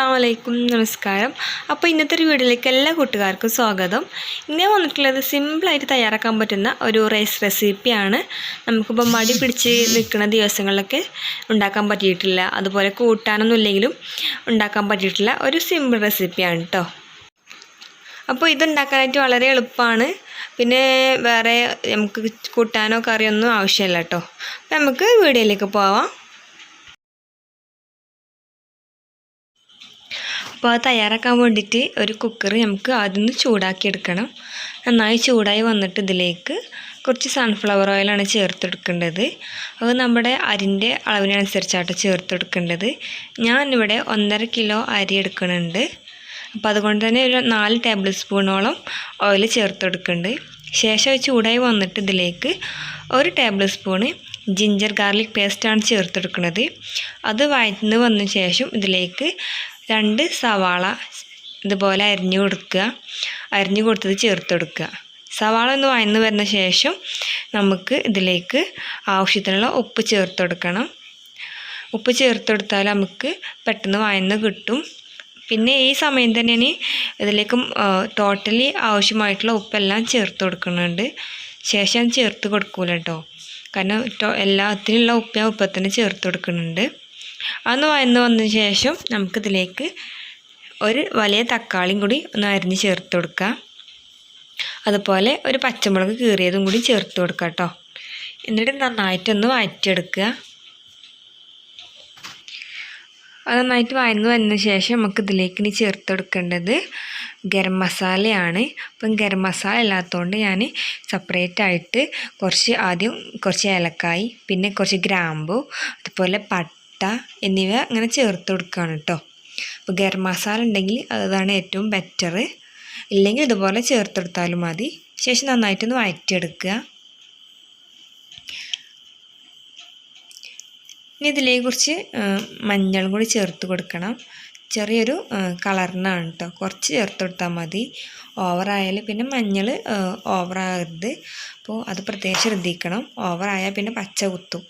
അലൈക്കും നമസ്കാരം. അപ്പോൾ ഇന്നത്തെ ഒരു വീഡിയോയിലേക്ക് എല്ലാ കൂട്ടുകാർക്കും സ്വാഗതം. ഇന്ന് വന്നിട്ടുള്ളത് സിമ്പിളായിട്ട് തയ്യാറാക്കാൻ പറ്റുന്ന ഒരു റൈസ് റെസിപ്പിയാണ് നമുക്കിപ്പോൾ മടി പിടിച്ച് നിൽക്കുന്ന ദിവസങ്ങളിലൊക്കെ ഉണ്ടാക്കാൻ പറ്റിയിട്ടില്ല. അതുപോലെ കൂട്ടാനൊന്നും ഇല്ലെങ്കിലും ഉണ്ടാക്കാൻ പറ്റിയിട്ടില്ല. ഒരു സിമ്പിൾ റെസിപ്പിയാണ് കേട്ടോ അപ്പോൾ ഇതുണ്ടാക്കാനായിട്ട് വളരെ എളുപ്പമാണ്. പിന്നെ വേറെ നമുക്ക് കൂട്ടാനോ കറിയൊന്നും ആവശ്യമില്ല കേട്ടോ അപ്പോൾ നമുക്ക് വീഡിയോയിലേക്ക് പോവാം. അപ്പോൾ അത് തയ്യാറാക്കാൻ വേണ്ടിയിട്ട് ഒരു കുക്കർ നമുക്ക് ആദ്യം ചൂടാക്കി എടുക്കണം നന്നായി ചൂടായി വന്നിട്ട് ഇതിലേക്ക് കുറച്ച് സൺഫ്ലവർ ഓയിലാണ് ചേർത്തെടുക്കേണ്ടത്. അത് നമ്മുടെ അരിന്റെ അളവിനനുസരിച്ചാട്ട് ചേർത്തെടുക്കേണ്ടത്. ഇവിടെ ഒന്നര കിലോ അരി എടുക്കുന്നുണ്ട്. അപ്പോൾ അതുകൊണ്ട് തന്നെ ഒരു നാല് ടേബിൾ സ്പൂണോളം ഓയിൽ ചേർത്തെടുക്കുന്നുണ്ട്. ശേഷം ചൂടായി വന്നിട്ട് ഇതിലേക്ക് ഒരു ടേബിൾ സ്പൂണ് ജിഞ്ചർ ഗാർലിക് പേസ്റ്റാണ് ചേർത്തെടുക്കുന്നത്. അത് വഴറ്റുന്ന വന്ന ശേഷം ഇതിലേക്ക് രണ്ട് സവാള ഇതുപോലെ അരിഞ്ഞു കൊടുക്കുക. അരിഞ്ഞു കൊടുത്തത് ചേർത്ത് കൊടുക്കുക. സവാള ഒന്ന് വഴന്ന് വരുന്ന ശേഷം നമുക്ക് ഇതിലേക്ക് ആവശ്യത്തിനുള്ള ഉപ്പ് ചേർത്ത് കൊടുക്കണം. ഉപ്പ് ചേർത്ത് കൊടുത്താൽ നമുക്ക് പെട്ടെന്ന് വഴന്ന് കിട്ടും. പിന്നെ ഈ സമയം തന്നെ ഇതിലേക്ക് ടോട്ടലി ആവശ്യമായിട്ടുള്ള ഉപ്പെല്ലാം ചേർത്ത് കൊടുക്കുന്നുണ്ട്. ശേഷം ചേർത്ത് കൊടുക്കൂല കേട്ടോ. കാരണം എല്ലാത്തിനുള്ള ഉപ്പ് ഞാൻ ഉപ്പത്തന്നെ ചേർത്ത് കൊടുക്കുന്നുണ്ട്. അതൊന്ന് വയന്ന് വന്നതിന് ശേഷം നമുക്കിതിലേക്ക് ഒരു വലിയ തക്കാളിയും കൂടി ഒന്ന് അരിഞ്ഞ് ചേർത്ത് കൊടുക്കുക. അതുപോലെ ഒരു പച്ചമുളക് കീറിയതും കൂടി ചേർത്ത് കൊടുക്കുക കേട്ടോ. എന്നിട്ട് നന്നായിട്ടൊന്ന് വഴറ്റിയെടുക്കുക അത് നന്നായിട്ട് വഴന്ന് വന്നതിന് ശേഷം നമുക്ക് ഇതിലേക്ക് ഇനി ചേർത്ത് കൊടുക്കേണ്ടത് ഗരം മസാലയാണ്. അപ്പം ഗരം മസാല ഇല്ലാത്തതുകൊണ്ട് ഞാൻ സെപ്പറേറ്റ് ആയിട്ട് കുറച്ച് ആദ്യം കുറച്ച് ഏലക്കായി പിന്നെ കുറച്ച് ഗ്രാമ്പു അതുപോലെ പട്ട എന്നിവ അങ്ങനെ ചേർത്ത് കൊടുക്കുകയാണ് കേട്ടോ അപ്പോൾ ഗരം മസാല ഉണ്ടെങ്കിൽ അതാണ് ഏറ്റവും ബെറ്റർ ഇല്ലെങ്കിൽ ഇതുപോലെ ചേർത്തെടുത്താലും മതി. ശേഷം നന്നായിട്ടൊന്ന് വഴറ്റിയെടുക്കുക ഇനി ഇതിലേക്ക് കുറച്ച് മഞ്ഞൾ കൂടി ചേർത്ത് കൊടുക്കണം. ചെറിയൊരു കളറിനാണ് കേട്ടോ കുറച്ച് ചേർത്ത് കൊടുത്താൽ മതി. ഓവറായാൽ പിന്നെ മഞ്ഞൾ ഓവറാകരുത് അപ്പോൾ അത് പ്രത്യേകം ശ്രദ്ധിക്കണം. ഓവറായാൽ പിന്നെ പച്ച കുത്തും.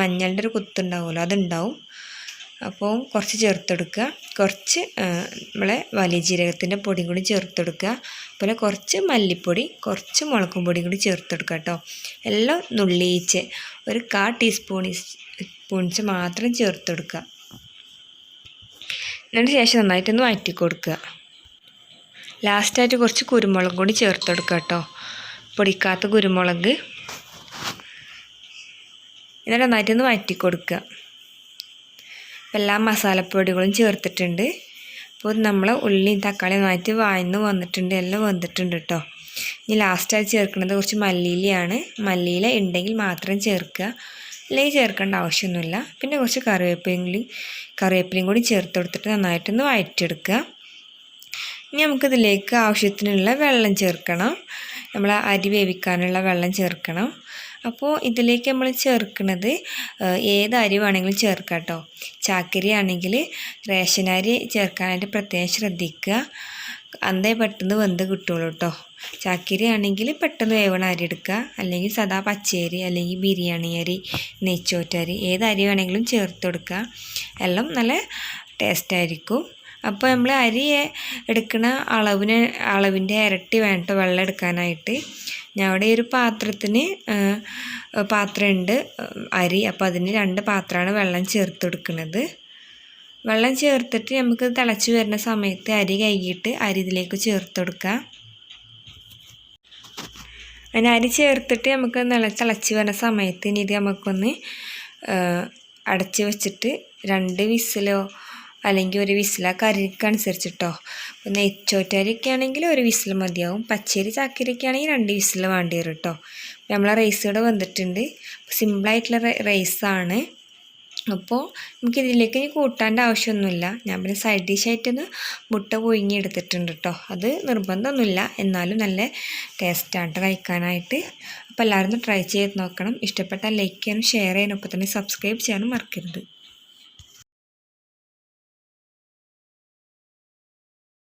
മഞ്ഞളുടെ ഒരു കുത്തുണ്ടാവുമല്ലോ അതുണ്ടാവും. അപ്പോൾ കുറച്ച് ചേർത്തെടുക്കുക. കുറച്ച് നമ്മളെ വലിയ ജീരകത്തിന്റെ പൊടി കൂടി ചേർത്തെടുക്കുക. അതുപോലെ കുറച്ച് മല്ലിപ്പൊടി കുറച്ച് മുളകും പൊടി കൂടി ചേർത്തെടുക്കുക കേട്ടോ. എല്ലാം നുള്ളിയിച്ച് ഒരു കാ ടീസ്പൂൺ സ്പൂൺസ് മാത്രം ചേർത്തെടുക്കുക. എന്നിട്ട് ശേഷം നന്നായിട്ടൊന്ന് മാറ്റി കൊടുക്കുക ലാസ്റ്റായിട്ട് കുറച്ച് കുരുമുളക് കൂടി ചേർത്തെടുക്കുക കേട്ടോ. പൊടിക്കാത്ത കുരുമുളക്. എന്നിട്ട് നന്നായിട്ടൊന്ന് വഴറ്റി കൊടുക്കുക എല്ലാ മസാലപ്പൊടികളും ചേർത്തിട്ടുണ്ട്. അപ്പോൾ നമ്മൾ ഉള്ളിയും തക്കാളിയും നന്നായിട്ട് വായന്ന് വന്നിട്ടുണ്ട്. എല്ലാം വന്നിട്ടുണ്ട് കേട്ടോ. ഇനി ലാസ്റ്റായി ചേർക്കുന്നത് കുറച്ച് മല്ലിയിലയാണ്. മല്ലിയില ഉണ്ടെങ്കിൽ മാത്രം ചേർക്കുക. അല്ലെങ്കിൽ ചേർക്കേണ്ട ആവശ്യമൊന്നുമില്ല. പിന്നെ കുറച്ച് കറിവേപ്പിലും കറിവേപ്പിലയും കൂടി ചേർത്ത് കൊടുത്തിട്ട് നന്നായിട്ടൊന്ന് വഴറ്റിയെടുക്കുക. ഇനി നമുക്കിതിലേക്ക് ആവശ്യത്തിനുള്ള വെള്ളം ചേർക്കണം. നമ്മൾ അരി വേവിക്കാനുള്ള വെള്ളം ചേർക്കണം. അപ്പോൾ ഇതിലേക്ക് നമ്മൾ ചേർക്കുന്നത് ഏത് അരി വേണമെങ്കിലും ചേർക്കാം കേട്ടോ ചാക്കരി ആണെങ്കിൽ റേഷൻ അരി ചേർക്കാനായിട്ട് പ്രത്യേകം ശ്രദ്ധിക്കുക. അന്തേ പെട്ടെന്ന് വെന്ത് കിട്ടുള്ളൂ കേട്ടോ ചാക്കരി ആണെങ്കിൽ പെട്ടെന്ന് വേവണ അരി എടുക്കുക. അല്ലെങ്കിൽ സദാ പച്ചരി അല്ലെങ്കിൽ ബിരിയാണി അരി നെയ്ച്ചോറ്റരി ഏത് അരി വേണമെങ്കിലും ചേർത്ത് കൊടുക്കുക. എല്ലാം നല്ല ടേസ്റ്റായിരിക്കും അപ്പോൾ നമ്മൾ അരി എടുക്കുന്ന അളവിന് അളവിന്റെ ഇരട്ടി വേണ്ട വെള്ളം എടുക്കാനായിട്ട്. അവിടെ ഒരു പാത്രത്തിന് പാത്രമുണ്ട് അരി. അപ്പോൾ അതിന് രണ്ട് പാത്രമാണ് വെള്ളം ചേർത്ത് കൊടുക്കുന്നത് വെള്ളം ചേർത്തിട്ട് നമുക്ക് തിളച്ച് വരുന്ന സമയത്ത് അരി കഴുകിയിട്ട് അരി ഇതിലേക്ക് ചേർത്ത് കൊടുക്കുക അതിന് അരി ചേർത്തിട്ട് നമുക്ക് നില തിളച്ച് വരുന്ന സമയത്ത് ഇനി ഇത് നമുക്കൊന്ന് അടച്ച് വെച്ചിട്ട് രണ്ട് വിസിലോ അല്ലെങ്കിൽ ഒരു വിസില കറിക്ക് അനുസരിച്ചിട്ടോ. ഇപ്പോൾ നെയ്ച്ചോറ്റാരിയൊക്കെ ആണെങ്കിൽ ഒരു വിസിൽ മതിയാവും. പച്ചരി ചാക്കരിയൊക്കെ ആണെങ്കിൽ രണ്ട് വിസിൽ വേണ്ടി വരും കേട്ടോ നമ്മളെ റൈസ് ഇവിടെ വന്നിട്ടുണ്ട്. സിമ്പിളായിട്ടുള്ള റൈസാണ് അപ്പോൾ നമുക്ക് ഇതിലേക്ക് ഇനി കൂട്ടാന്റെ ആവശ്യമൊന്നുമില്ല. ഞാൻ പിന്നെ സൈഡ് ഡിഷായിട്ടൊന്ന് മുട്ട പൊയിങ്ങി എടുത്തിട്ടുണ്ട് കേട്ടോ അത് നിർബന്ധമൊന്നുമില്ല. എന്നാലും നല്ല ടേസ്റ്റാണ് കഴിക്കാനായിട്ട്. അപ്പോൾ എല്ലാവരും ട്രൈ ചെയ്ത് നോക്കണം. ഇഷ്ടപ്പെട്ടാൽ ലൈക്ക് ചെയ്യാനും ഷെയർ ചെയ്യാനും ഒപ്പം തന്നെ സബ്സ്ക്രൈബ് ചെയ്യാനും മറക്കരുത്.